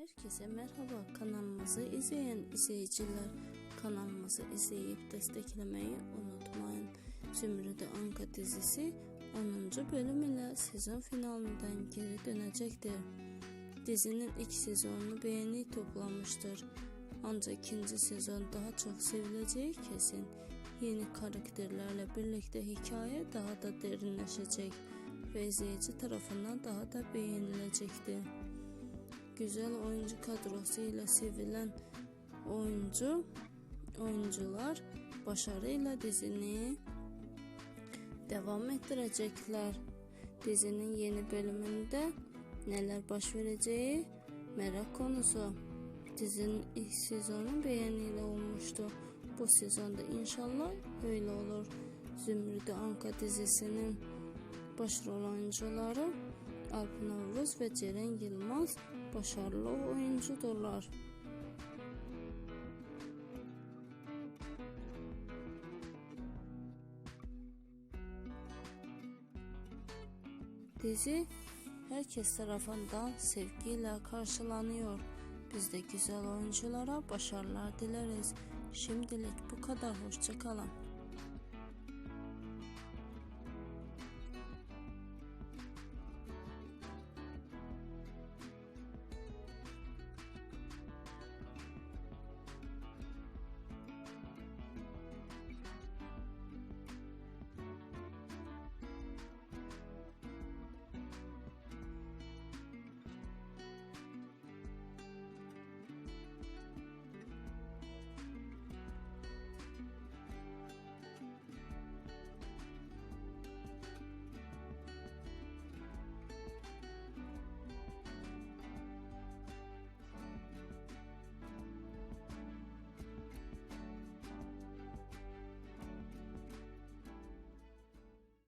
Herkese merhaba kanalımızı izleyen izleyiciler kanalımızı izleyip desteklemeyi unutmayın. Zümrüdü Anka dizisi 10. bölüm ile sezon finalinden geri dönecektir. Dizinin ilk sezonunu beğeni toplamıştır. Ancak ikinci sezon daha çok sevileceği kesin. Yeni karakterlerle birlikte hikaye daha da derinleşecek ve izleyici tarafından daha da beğenilecektir güzel oyuncu kadrosuyla sevilen oyuncu oyuncular başarıyla dizini devam ettirecekler. Dizinin yeni bölümünde neler baş vereceği merak konusu. Dizinin ilk sezonu beğeniyle olmuştu. Bu sezonda inşallah öyle olur. Zümrüdü Anka dizisinin başrol oyuncuları Alp Navruz ve Ceren Yılmaz başarılı oyuncudurlar. Dizi herkes tarafından sevgiyle karşılanıyor. Biz de güzel oyunculara başarılar dileriz. Şimdilik bu kadar. Hoşçakalın.